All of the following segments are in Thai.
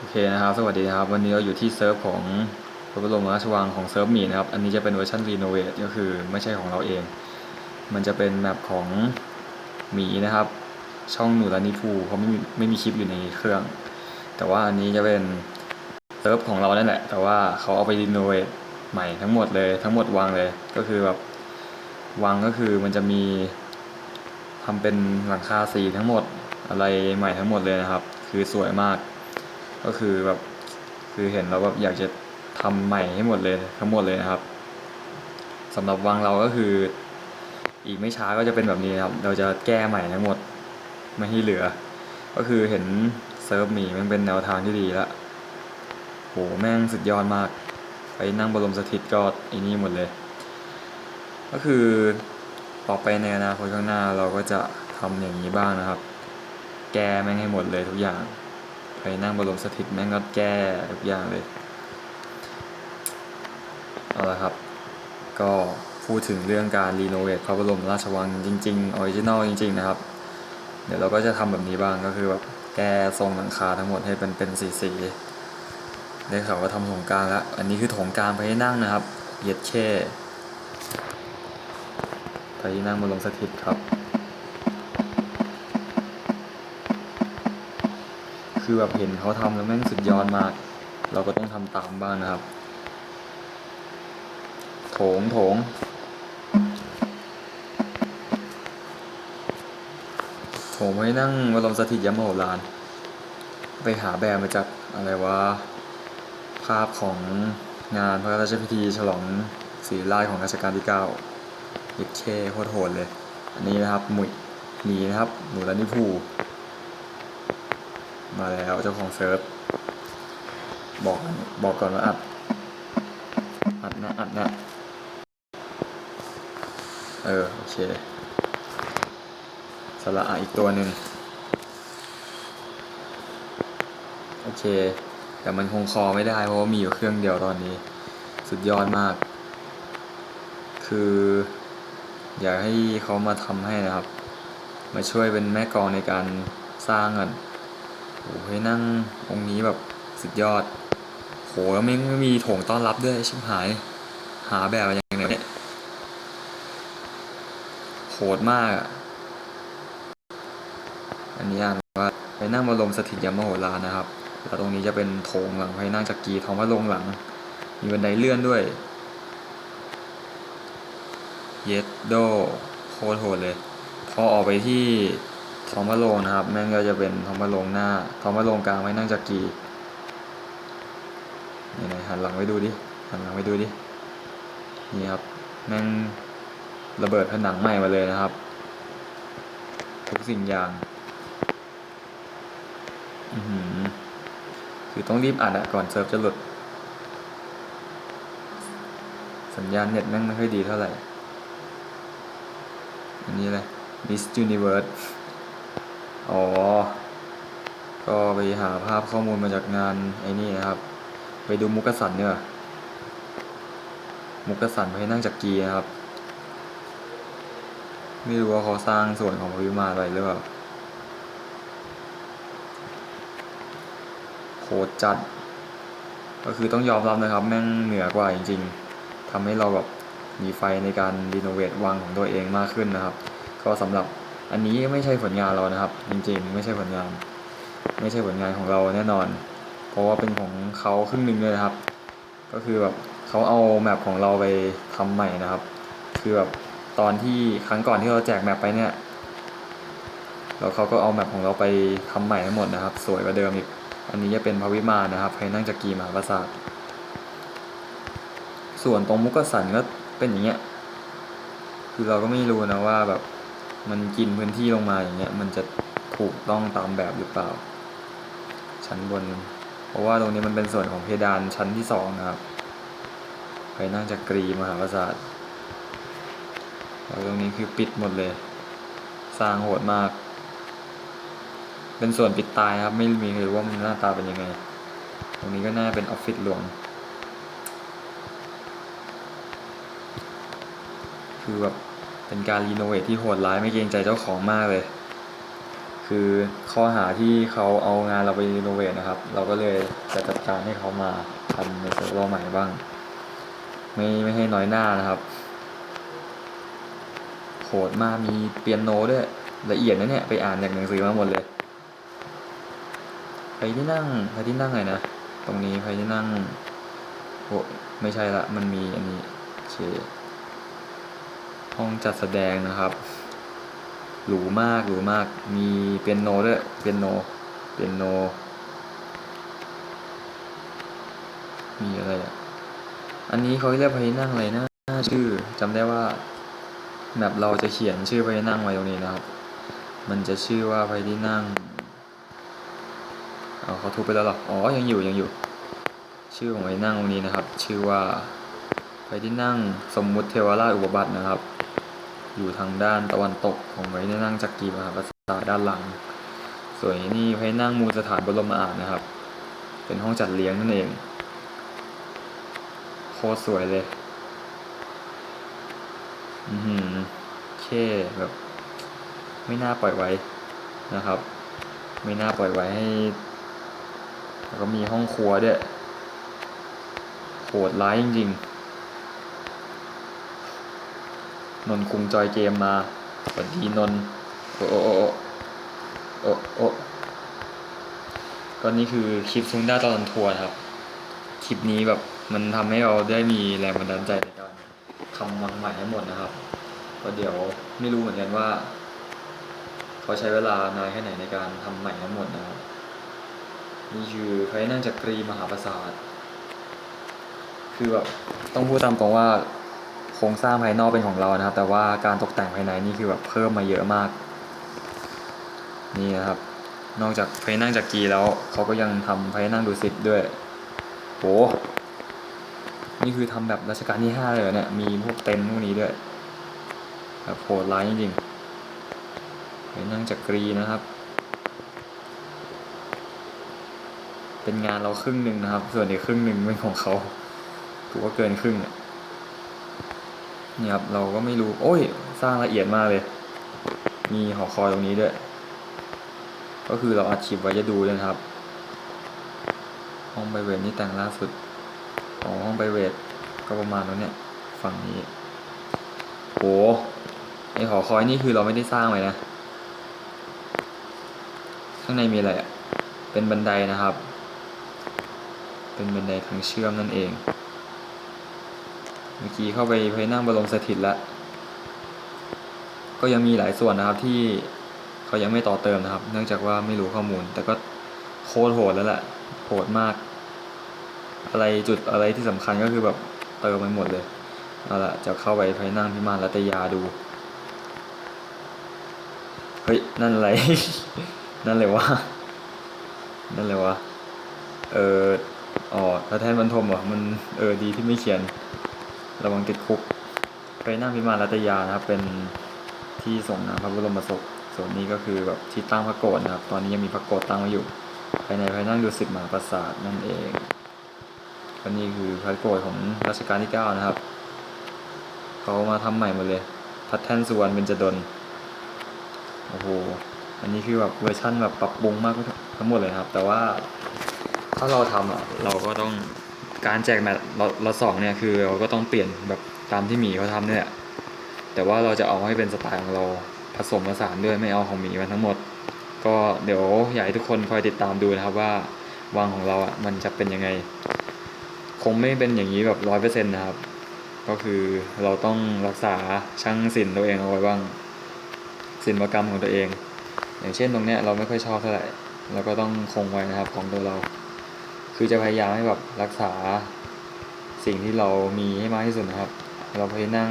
โอเคนะครับ สวัสดีครับ วันนี้เราอยู่ที่เซิร์ฟของพระบรมราชวังของเซิร์ฟมีนะครับ อันนี้จะเป็นเวอร์ชันรีโนเวทก็คือไม่ใช่ของเราเอง มันจะเป็นแมปของหมีนะครับ ช่องหนูรานิพูเขาไม่มีไม่มีคลิปอยู่ในเครื่อง แต่ว่าอันนี้จะเป็นเซิร์ฟของเรานั่นแหละ แต่ว่าเขาเอาไปรีโนเวทใหม่ทั้งหมดเลย ทั้งหมดวางเลย ก็คือแบบวางก็คือมันจะมีทำเป็นหลังคาสีทั้งหมดอะไรใหม่ทั้งหมดเลยนะครับ คือสวยมาก ก็คือแบบคือเห็นแล้วแบบอยากจะทำใหม่ให้หมดเลยทั้งหมดเลยนะครับสำหรับวังเราก็คือ อีกไม่ช้าก็จะเป็นแบบนี้ครับ เราจะแก้ใหม่ทั้งหมดไม่ให้เหลือ ก็คือเห็นเซิร์ฟมีมันเป็นแนวทางที่ดีแล้วโหแม่งสุดยอดมาก ไปนั่งบรมสถิตก็อ้นี่หมดเลย ก็คือต่อไปในอนาคตข้างหน้าเราก็จะทำอย่างนี้บ้างนะครับ แก้แม่งให้หมดเลยทุกอย่าง ไปนั่งบรมสถิตแม่งก็แก้ทุกอย่างเลย เอาละครับ ก็พูดถึงเรื่องการรีโนเวทพระบรมราชวังจริงๆออริจินอลจริง ๆ นะครับ เดี๋ยวเราก็จะทำแบบนี้บ้างก็คือแบบแก้ทรงหลังคาทั้งหมดให้เป็นเป็นสีสีๆได้ข่าวว่าทำถงกลางแล้ว อันนี้คือถงกลางไปให้นั่งนะครับ เหยียดแช่ไปนั่งบรมสถิตครับ คือแบบเห็นเขาทำแล้วแม่งสุดยอดมาก เราก็ต้องทำตามบ้างนะครับ โถงโถงโถงไว้นั่งบรมสถิตยมโหฬารไปหาแบบมาจากอะไรวะภาพของงานพระราชพิธีฉลองศรีราชของรัชกาลที่เก้าเย็ดเช่โคตรโหดเลย อันนี้นะครับหมุยหมีนะครับ หนูรันนิพู มาแล้วเจ้าของเซิร์ฟ บอกบอกก่อนว่าอัด อัดนะ อัดนะ เออ โอเคสระอะอีกตัวหนึ่งโอเค แต่มันคงคอไม่ได้เพราะว่ามีอยู่เครื่องเดียวตอนนี้ สุดยอดมาก คือ อยากให้เขามาทำให้นะครับ มาช่วยเป็นแม่กองในการสร้างก่อน โอ้โหให้นั่งองค์นี้แบบสุดยอด โหแล้วไม่ไม่มีโถงต้อนรับด้วยชิบหาย หาแบบอย่างไรเนี่ยโหดมากอะ อันนี้อ่านว่าไปนั่งบรมสถิตยมโหฬารนะครับ แล้วตรงนี้จะเป็นโถงหลังไปนั่งจักรีท้องพระโรงหลัง มีบันไดเลื่อนด้วย เยดโดโคตรโหดเลย พอออกไปที่ ท้องพระโรงนะครับแม่งก็จะเป็นท้องพระโรงหน้าท้องพระโรงกลางไว้นั่งจักรีนี่ไหนหันหลังไว้ดูดิหันหลังไว้ดูดินี่ครับแม่งระเบิดผนังใหม่มาเลยนะครับ ทุกสิ่งอย่างอือหือคือต้องรีบอัดอะก่อนเซิร์ฟจะหลุด สัญญาณเน็ตแม่งไม่ค่อยดีเท่าไหร่ อันนี้เลย Miss Universe อ๋อ ก็ไปหาภาพข้อมูลมาจากงานไอ้นี่นะครับ ไปดูมุกสันเนี่ยมุกสันไปนั่งจากกีนะครับ ไม่รู้ว่าเขาสร้างส่วนของพระวิมานอะไรหรือเปล่าโหดจัด ก็คือต้องยอมรับนะครับ แม่งเหนือกว่าจริง ๆทำให้เราแบบมีไฟในการรีโนเวทวังของตัวเองมากขึ้นนะครับ ก็สำหรับ อันนี้ไม่ใช่ผลงานเรานะครับ จริงๆ ไม่ใช่ผลงาน ไม่ใช่ผลงานของเราแน่นอน เพราะว่าเป็นของเขาครึ่งหนึ่งเลยนะครับ ก็คือแบบเขาเอาแมปของเราไปทำใหม่นะครับ คือแบบตอนที่ครั้งก่อนที่เราแจกแมปไปเนี่ยแล้วเขาก็เอาแมปของเราไปทำใหม่ทั้งหมดนะครับ สวยกว่าเดิมอีก อันนี้จะเป็นพระวิมานนะครับให้นั่งจักรีมหาปราสาทส่วนตรงมุกสันก็เป็นอย่างเงี้ย คือเราก็ไม่รู้นะว่าแบบ มันกินพื้นที่ลงมาอย่างเงี้ยมันจะถูกต้องตามแบบหรือเปล่า ชั้นบน เพราะว่าตรงนี้มันเป็นส่วนของเพดานชั้นที่สองนะครับไปนั่งจักรีมหาปราสาทแล้วตรงนี้คือปิดหมดเลย สร้างโหดมาก เป็นส่วนปิดตายครับ ไม่มีใครรู้ว่ามันหน้าตาเป็นยังไง ตรงนี้ก็น่าเป็นออฟฟิศหลวง คือแบบ เป็นการรีโนเวทที่โหดร้ายไม่เกรงใจเจ้าของมากเลย คือข้อหาที่เขาเอางานเราไปรีโนเวทนะครับ เราก็เลยจะจัดการให้เขามาทำในเซิร์ฟเราใหม่บ้าง ไม่ไม่ให้น้อยหน้านะครับโหดมากมีเปียโนด้วยละเอียดนะเนี่ยไปอ่านจากหนังสือมาหมดเลยใครที่นั่งใครที่นั่งไงนะตรงนี้ใครที่นั่งโอ้ไม่ใช่ละมันมีอันนี้โอเค ห้องจัดแสดงนะครับ หรูมากหรูมาก มีเปียโนด้วย เปียโน เปียโน มีอะไรอะ อันนี้เขาเรียกพานั่งอะไรนะชื่อจำได้ว่าแมปเราจะเขียนชื่อพานั่งไว้ตรงนี้นะครับ มันจะชื่อว่าพายินั่งเอาเขาทุบไปแล้วหรอ อ๋อ ยังอยู่ยังอยู่ ชื่อของพายินั่งตรงนี้นะครับ ชื่อว่าพายินั่งสมมุติเทวราชอุบัตินะครับ อยู่ทางด้านตะวันตกของไว้ในนั่งจักรีมหาปราสาทด้านหลัง ส่วนนี้ไว้นั่งมูลสถานบรมอาจนะครับ เป็นห้องจัดเลี้ยงนั่นเองโคตรสวยเลย อือหือเคแบบ ไม่น่าปล่อยไว้นะครับ ไม่น่าปล่อยไว้ให้ แล้วก็มีห้องครัวด้วยโหดร้ายจริงๆ นนคุงจอยเกมมาสวัสดีนนโอ้โอ้โอ้โอ้โอ้ก็นี่คือคลิปซุงด้าตอนทัวร์ครับ คลิปนี้แบบมันทำให้เราได้มีแรงบันดาลใจในการทำมังใหม่ให้หมดนะครับ ก็เดี๋ยวไม่รู้เหมือนกันว่าเขาใช้เวลานานแค่ไหนในการทำใหม่ทั้งหมดนะครับนี่คือพระนั่งจักรีมหาปราสาท คือแบบต้องพูดตามตรงว่า โครงสร้างภายนอกเป็นของเรานะครับ แต่ว่าการตกแต่งภายในนี่คือแบบเพิ่มมาเยอะมาก นี่นะครับ นอกจากไฟนั่งจากกีแล้วเขาก็ยังทำไฟนั่งดูสิตด้วยโหนี่คือทำแบบรัชกาลที่ห้าเลยเนี่ยมีพวกเต็นท์พวกนี้ด้วยแบบโหดร้ายจริงๆไฟนั่งจากกรีนะครับเป็นงานเราครึ่งหนึ่งนะครับ ส่วนอีกครึ่งหนึ่งเป็นของเขาถือว่าเกินครึ่งเนี่ย นี่ครับเราก็ไม่รู้ โอ้ย สร้างละเอียดมากเลย มีหอคอยตรงนี้ด้วย ก็คือเราอัดคลิปไว้จะดูเลยนะครับ ห้องไบเวทนี่แต่งล่าสุดของห้องไบเวทก็ประมาณนั้นเนี่ย ฝั่งนี้โหไอหอคอยนี่คือเราไม่ได้สร้างไว้นะ ข้างในมีอะไรอะ เป็นบันไดนะครับ เป็นบันไดทางเชื่อมนั่นเอง เมื่อกี้เข้าไปไปนั่งบรมสถิตแล้ว ก็ยังมีหลายส่วนนะครับที่เขายังไม่ต่อเติมนะครับ เนื่องจากว่าไม่รู้ข้อมูล แต่ก็โคตรโหดแล้วแหละโหดมาก อะไรจุดอะไรที่สำคัญก็คือแบบเติมไปหมดเลยเอาละจะเข้าไปไปนั่งพิมานรัตยาดูเฮ้ยนั่นอะไร นั่นเลยวะนั่นเลยวะเอออ๋อพระแทนบรรทมเหรอมันเออดีที่ไม่เขียน ระวังติดคุกไปนั่งพิมารัตยานะครับ เป็นที่ส่งน้ำพระบรมศพส่วนนี้ก็คือแบบที่ตั้งพระโกศนะครับ ตอนนี้ยังมีพระโกศตั้งไว้อยู่ ภายในภายนั่งดูสิตมหาปราสาทนั่นเองก็นี่คือพระโกศของรัชกาลที่เก้านะครับ เขามาทำใหม่หมดเลย พัดแท่นสุวรรณเบญจดล โอ้โห อันนี้คือแบบเวอร์ชั่นแบบปรับปรุงมากทั้งหมดเลยครับ แต่ว่าถ้าเราทำอะ เราก็ต้องการแจกแมต ช์เราสองเนี่ยคือเราก็ต้องเปลี่ยนแบบตามที่หมีเขาทำเนี่ยแต่ว่าเราจะเอาให้เป็นสไตล์ของเราผสมผสานด้วยไม่เอาของหมีมันทั้งหมด ก็เดี๋ยวอยากให้ทุกคนคอยติดตามดูนะครับว่าวังของเราอะมันจะเป็นยังไง คงไม่เป็นอย่างนี้แบบร้อยเปอร์เซ็นต์นะครับ ก็คือเราต้องรักษาช่างศิลป์ตัวเองเอาไว้บ้างศิลปกรรมของตัวเอง อย่างเช่นตรงเนี้ยเราไม่ค่อยชอบเท่าไหร่เราก็ต้องคงไว้นะครับของตัวเรา คือจะพยายามให้แบบรักษา สิ่งที่เรามีให้มากที่สุดนะครับ เราไปนั่ง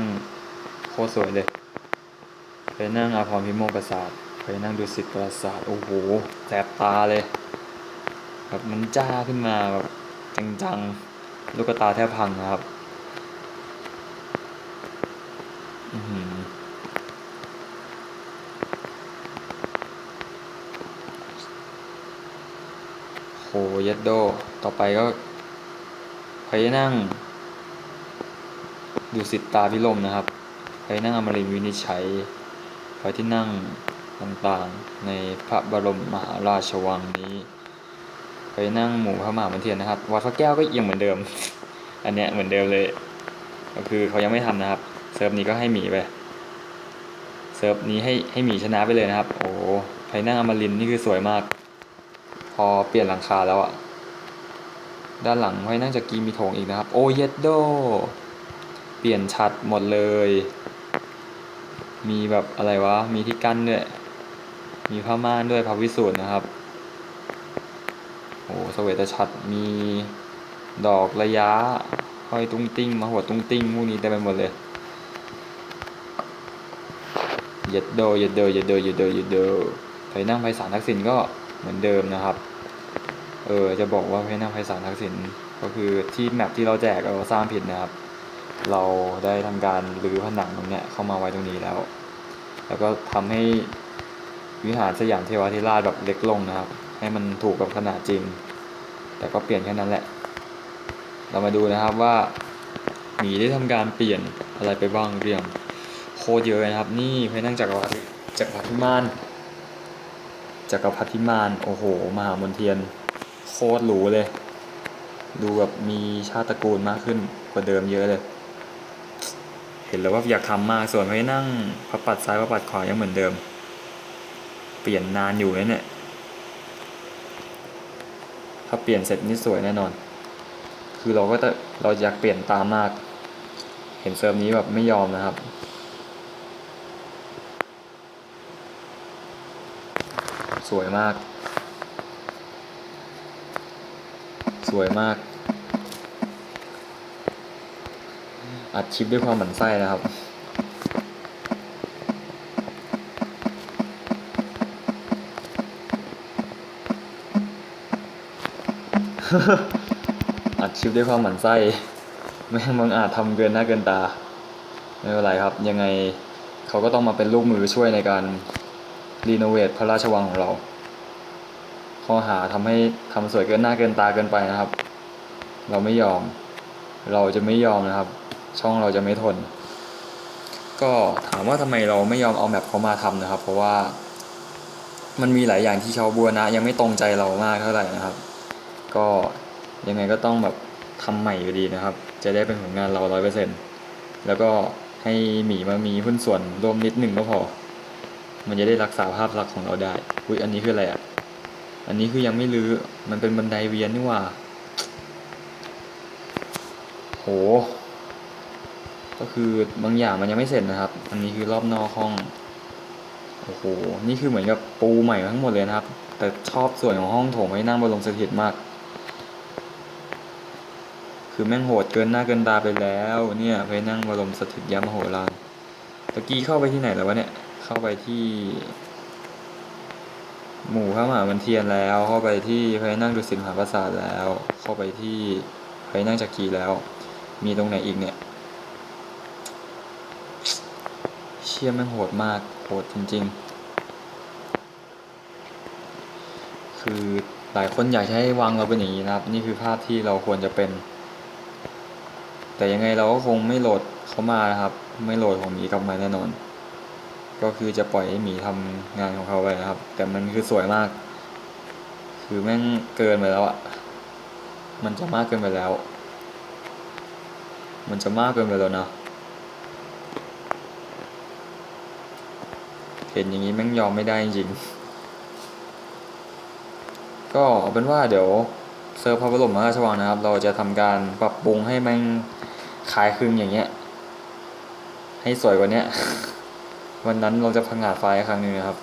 โคตรสวยเลยไปนั่งอาภรณ์พิมพ์ปราสาทไปนั่งดูสิตปราสาทโอ้โหแสบตาเลยแบบมันจ้าขึ้นมาแบบจังๆ ลูกตาแทบพังนะครับอืโหย็ดโด ต่อไปก็ไปนั่ง ดูสิตตาพิลมนะครับไปนั่งอมรินวินิจฉัยไปที่นั่งต่างๆ ในพระบรมมหาราชวังนี้ ไปนั่งหมู่พระมหาวิเทียนนะครับ วัดพระแก้วก็ยังเหมือนเดิม อันเนี้ยเหมือนเดิมเลย ก็คือเขายังไม่ทำนะครับ เซิร์ฟนี้ก็ให้หมีไป เซิร์ฟนี้ให้ให้หมีชนะไปเลยนะครับ โอ้ไปนั่งอมรินนี่คือสวยมาก พอเปลี่ยนหลังคาแล้วอะด้านหลังไว้นั่งจากกีมีโถงอีกนะครับ โอเยดโด เปลี่ยนชัดหมดเลย มีแบบอะไรวะ มีที่กั้นด้วย มีผ้าม่านด้วยพระวิสูตรนะครับ โอ้สเวตชัดมีดอกระยะห้อยตุ้งติ้งมาหัวตุ้งติ้งพวกนี้เต็มไปหมดเลยเย็ดโดเย็ดโดเย็ดโดเย็ดโดเย็ดโดไปนั่งไพศาลทักษิณก็เหมือนเดิมนะครับ เออจะบอกว่าไปนั่งไพศาลทักษิณก็คือที่แมปที่เราแจกเราสร้างผิดนะครับ เราได้ทำการรื้อผนังตรงเนี้ยเข้ามาไว้ตรงนี้แล้ว แล้วก็ทำให้วิหารสยามเทวาธิราชแบบเล็กลงนะครับ ให้มันถูกกับขนาดจริง แต่ก็เปลี่ยนแค่นั้นแหละ เรามาดูนะครับว่าหมีได้ทำการเปลี่ยนอะไรไปบ้างเรียงโคตรเยอะนะครับ นี่ไปนั่งจักรวรรดิจักรพรรดิมานจักรพรรดิมานโอ้โห มหามนเทียน โคตรหรูเลย ดูแบบมีชาติตระกูลมากขึ้นกว่าเดิมเยอะเลย เห็นแล้วว่าอยากทำมากส่วนไปนั่งพระปัดซ้ายพระปัดขวายังเหมือนเดิม เปลี่ยนนานอยู่นะเนี่ยถ้าเปลี่ยนเสร็จนี่สวยแน่นอน คือเราก็จะเราอยากเปลี่ยนตามมาก เห็นเซิร์ฟนี้แบบไม่ยอมนะครับสวยมาก สวยมาก อัดคลิปด้วยความหมั่นไส้นะครับ อัดคลิปด้วยความหมั่นไส้แม่งมึงอาจทำเกินหน้าเกินตา ไม่เป็นไรครับ ยังไงเขาก็ต้องมาเป็นลูกมือช่วยในการรีโนเวทพระราชวังของเรา ข้อหาทำให้ทำสวยเกินหน้าเกินตาเกินไปนะครับ เราไม่ยอม เราจะไม่ยอมนะครับ ช่องเราจะไม่ทน ก็ถามว่าทำไมเราไม่ยอมเอาแมปเขามาทำนะครับ เพราะว่า มันมีหลายอย่างที่ชาวบัวนะ ยังไม่ตรงใจเรามากเท่าไหร่นะครับ ก็ยังไงก็ต้องแบบทำใหม่อยู่ดีนะครับ จะได้เป็นผลงานเราร้อยเปอร์เซ็นแล้วก็ให้หมีมามีหุ้นส่วนรวมนิดหนึ่งก็พอ มันจะได้รักษาภาพลักษณ์ของเราได้ อุ้ยอันนี้คืออะไรอะ อันนี้คือยังไม่รื้อ มันเป็นบันไดเวียนนี่หว่า โห ก็คือบางอย่างมันยังไม่เสร็จนะครับ อันนี้คือรอบนอกห้อง โอ้โห นี่คือเหมือนกับปูใหม่ทั้งหมดเลยนะครับ แต่ชอบส่วนของห้องโถงไว้นั่งบนลงสถิตมาก คือแม่งโหดเกินหน้าเกินตาไปแล้ว เนี่ยไปนั่งบรมสถิตยามโหฬารตะกี้เข้าไปที่ไหนแล้ววะเนี่ย เข้าไปที่ หมู่พระมหาวันเทียนแล้ว เข้าไปที่พระนั่งดุสิตมหาปราสาทแล้ว เข้าไปที่พระนั่งจักรีแล้ว มีตรงไหนอีกเนี่ย เชี่ยแม่งโหดมากโหดจริง ๆ คือหลายคนอยากให้วางเราเป็นอย่างนี้นะครับ นี่คือภาพที่เราควรจะเป็น แต่ยังไงเราก็คงไม่โหลดเขามานะครับ ไม่โหลดของหมีกลับมาแน่นอน ก็คือจะปล่อยให้หมีทำงานของเขาไปนะครับ แต่มันคือสวยมาก คือแม่งเกินไปแล้วอะมันจะมากเกินไปแล้ว มันจะมากเกินไปแล้วนะ ห็นอย่างนี้แม่งยอมไม่ได้จริงๆก็เอาเป็นว่าเดี๋ยวเซิร์ฟพระบรมราชวังนะครับ เราจะทำการปรับปรุงให้แม่งคล้ายคลึงอย่างเงี้ย ให้สวยกว่าเนี้ย วันนั้นเราจะพังงาดไฟอีกครั้งหนึงนะครับ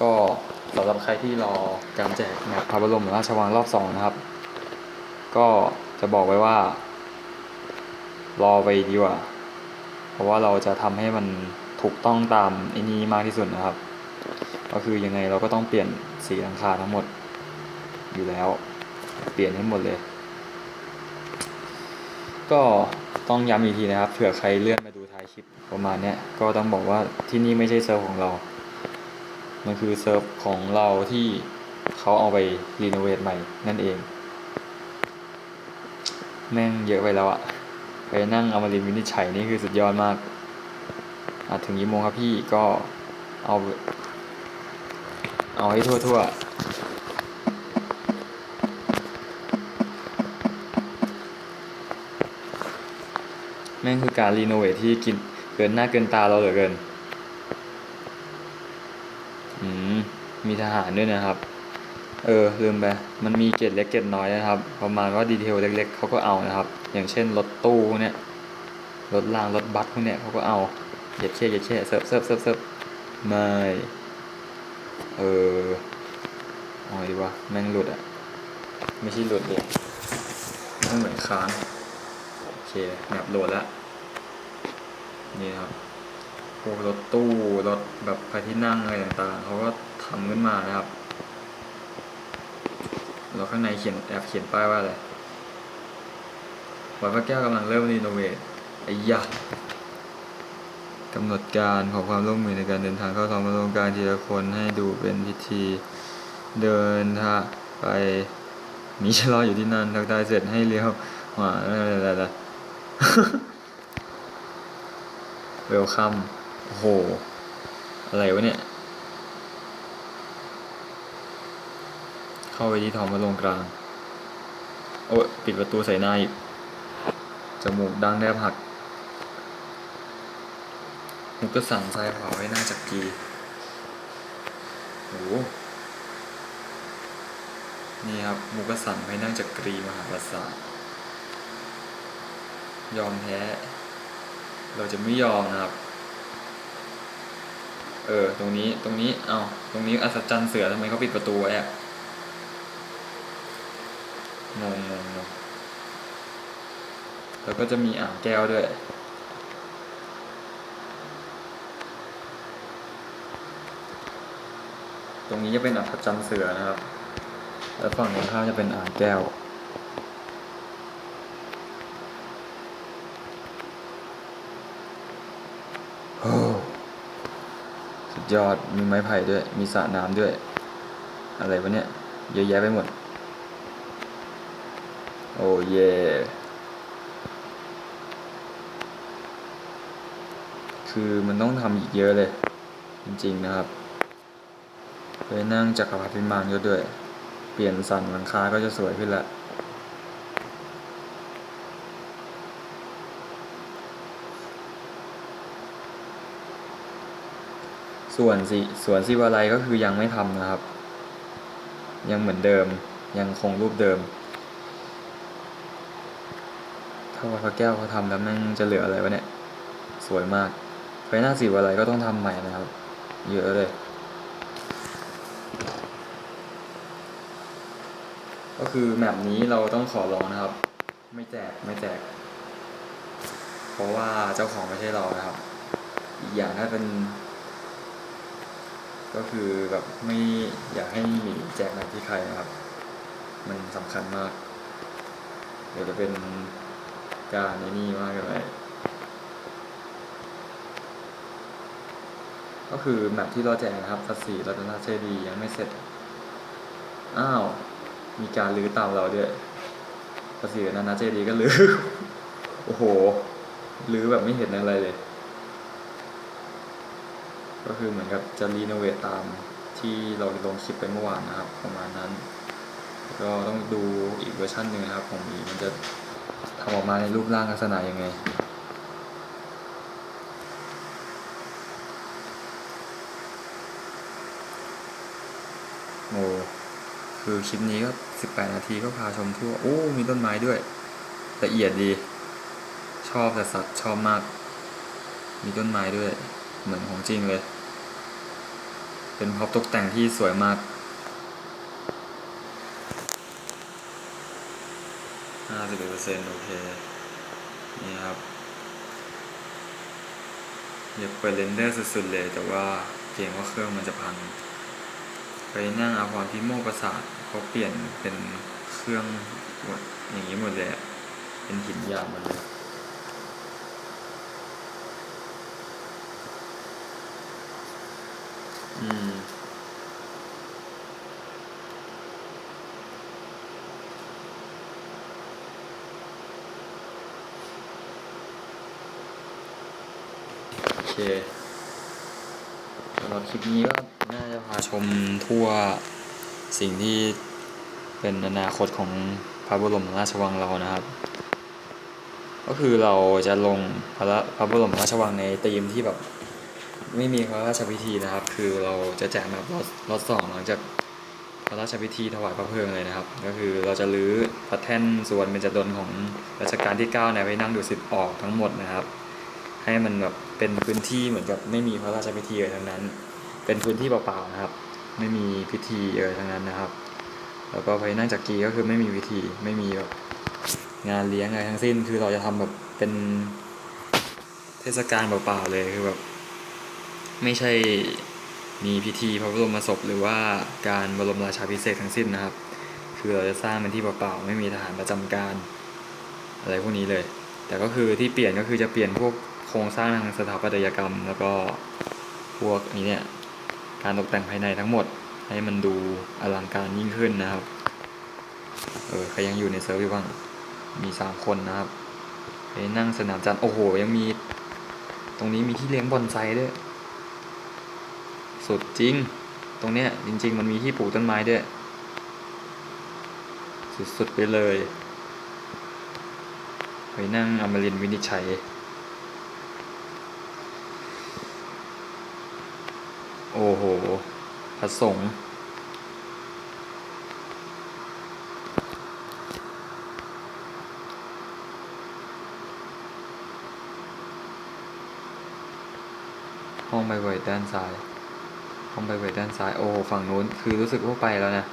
ก็สำหรับใครที่รอการแจกแมปพระบรมราชวังรอบสองนะครับ ก็จะบอกไว้ว่า รอไปดีกว่า เพราะว่าเราจะทำให้มัน ถูกต้องตามไอ้นี้มากที่สุดนะครับ ก็คือยังไงเราก็ต้องเปลี่ยนสีหลังคาทั้งหมดอยู่แล้ว เปลี่ยนให้หมดเลย ก็ต้องย้ำอีกทีนะครับเผื่อใครเลื่อนมาดูท้ายคลิปประมาณเนี้ยก็ต้องบอกว่าที่นี่ไม่ใช่เซิร์ฟของเรา มันคือเซิร์ฟของเราที่เขาเอาไปรีโนเวทใหม่นั่นเอง แม่งเยอะไปแล้วอะไปนั่งอมรินทร์วินิจฉัยนี่คือสุดยอดมาก ถึงยี่โมงครับพี่ก็เอา เอาให้ทั่วทั่วแม่งคือการรีโนเวทที่กินเกินหน้าเกินตาเราเหลือเกิน อืม มีทหารด้วยนะครับ เออ ลืมไป มันมีเกรดเล็กเกรดน้อยนะครับ ประมาณว่าดีเทลเล็กๆเขาก็เอานะครับ อย่างเช่นรถตู้เนี่ย รถรางรถบัสพวกเนี่ยเขาก็เอา เยียดเช่เยียดเช่เซิร์ฟเซิร์ฟเซิร์ฟเซิร์ฟไม่เออเอาไงดีวะแม่งหลุดอะ ไม่ใช่หลุดเลยมันเหมือนค้างโอเคแบบโหลดแล้วนี่ครับพวกรถตู้รถแบบพรที่นั่งอะไรต่างๆเขาก็ทำขึ้นมานะครับแล้วข้างในเขียนแอบเขียนป้ายว่าอะไรวัดพระแก้วกำลังเริ่มรีโนเวทไอ้ยะ กำหนดการขอความร่วมมือในการเดินทางเข้าท้องพระโรงการทีละคนให้ดูเป็นพิธีเดินทางไปมีชะลออยู่ที่นั่นทักทายเสร็จให้เลี้ยวขวาอะไรๆๆเวลคัมโอ้โห อะไรวะเนี่ย เข้าไปที่ท้องพระโรงกลาง โอ้ปิดประตูใส่หน้าอีก จมูกดังแทบหัก มุกก็สั่งซ้ายขวาไว้หน้าจักรีโอ้โหนี่ครับมุกก็สั่งให้นั่งจักรีมหาปราสาทยอมแพ้ เราจะไม่ยอมนะครับ เออ ตรงนี้ ตรงนี้ เอาตรงนี้อัศจรรย์เสือทำไมเขาปิดประตูไว้อะงงงงงงแล้วก็จะมีอ่างแก้วด้วย ตรงนี้จะเป็นอัศจรรย์เสือนะครับ แล้วฝั่งตรงข้ามจะเป็นอ่างแก้วโอ้สุดยอด มีไม้ไผ่ด้วย มีสระน้ำด้วย อะไรวะเนี่ย เยอะแยะไปหมด โอ้เย่คือมันต้องทำอีกเยอะเลย จริง ๆ นะครับ ไปนั่งจักรพรรดิพิมานก็ด้วย เปลี่ยนสันหลังคาก็จะสวยขึ้นละส่วนสิสวนสิวาลัยก็คือยังไม่ทำนะครับ ยังเหมือนเดิมยังคงรูปเดิม ถ้าวัดพระแก้วเขาทำแล้วแม่งจะเหลืออะไรวะเนี่ย สวยมากไปหน้าสีวาลัยก็ต้องทำใหม่นะครับ เยอะเลย ก็คือแมปนี้เราต้องขอร้องนะครับ ไม่แจกไม่แจก เพราะว่าเจ้าของไม่ใช่เรานะครับ อีกอย่างถ้าเป็น ก็คือแบบไม่อยากให้หมีแจกแมปที่ใครนะครับ มันสำคัญมาก เดี๋ยวจะเป็นการในนี่มากเลยก็คือแมปที่เราแจกนะครับภาษีรัตนเจดียังไม่เสร็จ อ้าว มีการลื้อตามเราด้วยภาษีรัตนเจดีก็ลื้อ โอ้โห ลื้อแบบไม่เห็นอะไรเลย ก็คือเหมือนกับจะรีโนเวทตามที่เราลงคลิปไปเมื่อวานนะครับ ประมาณนั้น ก็ต้องดูอีกเวอร์ชันหนึ่งนะครับของมีมันจะทำออกมาในรูปร่างลักษณะยังไงโอ้คือคลิปนี้ก็ 18 นาทีก็พาชมทั่ว โอ้ มีต้นไม้ด้วยละเอียดดี ชอบแต่สัตว์ชอบมาก มีต้นไม้ด้วย เหมือนของจริงเลย เป็นพร็อพตกแต่งที่สวยมาก51%โอเค นี่ครับอยากเปิดเรนเดอร์สุดๆเลย แต่ว่าเกรงว่าเครื่องมันจะพัง ไปนั่งอาพรพิโมกประสาท เขาเปลี่ยนเป็นเครื่องหมดอย่างนี้หมดเลยอะเป็นหินหยาบหมดเลยอืมโอเคเรารับคลิปนี้ก็น่าจะพาชมทั่ว สิ่งที่เป็นอนาคตของพระบรมราชวังเรานะครับ ก็คือเราจะลงพระพระบรมราชวังในธีมที่แบบไม่มีพระราชพิธีนะครับ คือเราจะแจกแบบรถรถสองหลังจากพระราชพิธีถวายพระเพลิงเลยนะครับ ก็คือเราจะรื้อพระแท่นส่วนเบญจดลของรัชกาลที่ 9 ในพระนั่งดุสิตออกทั้งหมดนะครับ ให้มันแบบเป็นพื้นที่เหมือนกับไม่มีพระราชพิธีอะไรทั้งนั้น เป็นพื้นที่เปล่าๆนะครับ ไม่มีพิธีอะไรทั้งนั้นนะครับ แล้วก็พระนั่งจักรีก็คือไม่มีพิธีไม่มีแบบงานเลี้ยงอะไรทั้งสิ้น คือเราจะทำแบบเป็นเทศกาลเปล่าๆเลยคือแบบไม่ใช่มีพิธีพระบรมศพหรือว่าการบรมราชาภิเศษทั้งสิ้นนะครับ คือเราจะสร้างเป็นที่เปล่าๆไม่มีทหารประจำการ อะไรพวกนี้เลย แต่ก็คือที่เปลี่ยนก็คือจะเปลี่ยนพวกโครงสร้างทางสถาปัตยกรรม แล้วก็พวกนี้เนี่ย การตกแต่งภายในทั้งหมดให้มันดูอลังการยิ่งขึ้นนะครับ เออใครยังอยู่ในเซิร์ฟอยู่บ้าง มีสามคนนะครับไปนั่งสนามจันโอ้โห ยังมี ตรงนี้มีที่เลี้ยงบอนไซด้วย สุดจริง ตรงเนี้ยจริง ๆ มันมีที่ปลูกต้นไม้ด้วย สุดๆไปเลย ไปนั่งอมรินวินิจฉัย โอ้โห พระสงฆ์ห้องใบเวยด้านซ้าย ห้องใบเวยด้านซ้าย โอ้โหฝั่งนู้น คือรู้สึกว่าไปแล้วนะ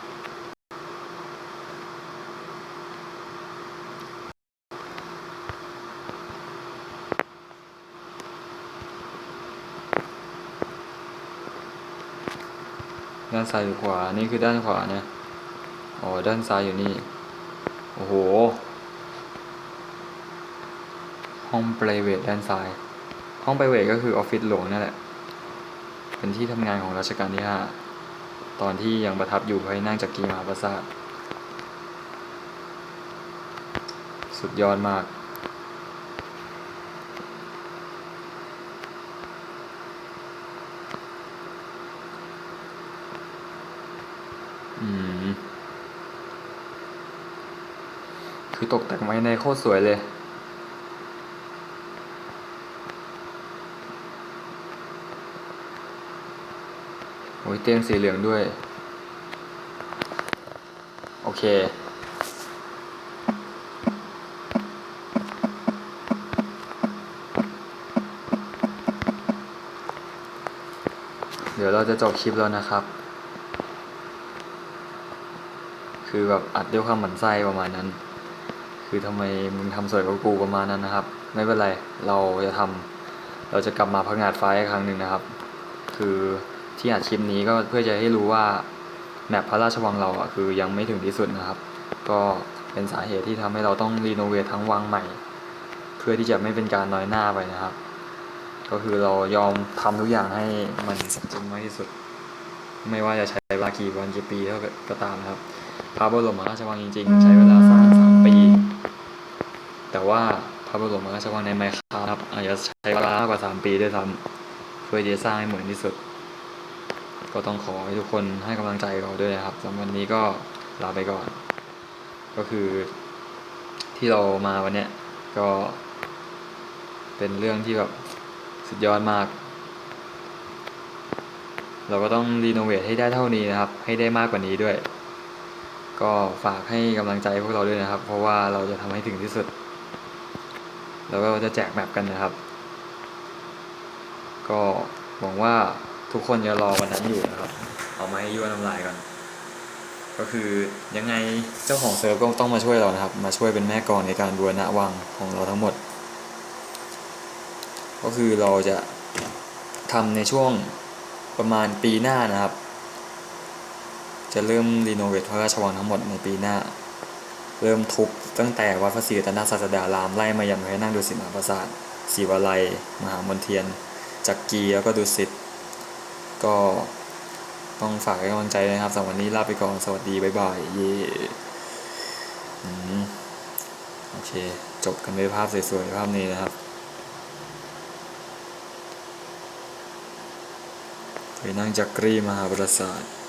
ด้านซ้ายอยู่ขวา นี่คือด้านขวานะอ๋อ ด้านซ้ายอยู่นี่ โอ้โห ห้อง private ด้านซ้าย ห้อง private ก็คือออฟฟิศหลวงนั่นแหละ เป็นที่ทำงานของรัชกาลที่5ตอนที่ยังประทับอยู่พระที่นั่งจักรีมหาปราสาท สุดยอดมาก คือตกแต่งไว้ในโคตรสวยเลยโอ้ยเตียงสีเหลืองด้วย โอเคเดี๋ยวเราจะจบคลิปแล้วนะครับ คือแบบอัดด้วยความหมั่นไส้ประมาณนั้น คือทำไมมึงทำสวยกว่ากูประมาณนั้นนะครับ ไม่เป็นไรเราจะทำเราจะกลับมาพังงาดไฟอีกครั้งหนึ่งนะครับ คือที่อัดคลิปนี้ก็เพื่อจะให้รู้ว่าแมปพระราชวังเราอะคือยังไม่ถึงที่สุดนะครับ ก็เป็นสาเหตุที่ทำให้เราต้องรีโนเวททั้งวังใหม่ เพื่อที่จะไม่เป็นการน้อยหน้าไปนะครับ ก็คือเรายอมทำทุกอย่างให้มันสมจริงมากที่สุด ไม่ว่าจะใช้เวลากี่วันกี่ปีเท่าก็ตามนะครับพระบรมราชวังจริง ๆ ใช้เวลา แต่ว่าพระบรมราชวังในไมค์ครับอาจจะใช้เวลามากกว่าสามปีด้วยซ้ำเพื่อจะสร้างให้เหมือนที่สุด ก็ต้องขอให้ทุกคนให้กำลังใจเราด้วยนะครับสำหรับวันนี้ก็ลาไปก่อน ก็คือที่เรามาวันเนี้ยก็เป็นเรื่องที่แบบสุดยอดมาก เราก็ต้องรีโนเวทให้ได้เท่านี้นะครับ ให้ได้มากกว่านี้ด้วย ก็ฝากให้กำลังใจพวกเราด้วยนะครับ เพราะว่าเราจะทำให้ถึงที่สุด แล้วก็จะแจกแมปกันนะครับ ก็หวังว่าทุกคนจะรอวันนั้นอยู่นะครับ เอามาให้ยั่วน้ำลายก่อน ก็คือยังไงเจ้าของเซิร์ฟก็ต้องมาช่วยเรานะครับ มาช่วยเป็นแม่กองในการบูรณะวังของเราทั้งหมด ก็คือเราจะทำในช่วงประมาณปีหน้านะครับ จะเริ่มรีโนเวทพระราชวังทั้งหมดในปีหน้า เริ่มทุบตั้งแต่วัดพระศรีรัตนศาสดารามไล่มายันพระนั่งดุสิตมหาปราสาทศรีวลัย มหามนเทียน จักรีแล้วก็ดุสิตก็ต้องฝากให้กำลังใจนะครับสำหรับวันนี้ลาไปก่อนสวัสดีบ๊ายบายเย่โอเค จบกันด้วยภาพสวยๆภาพนี้นะครับไปนั่งจักรีมหาปราสาท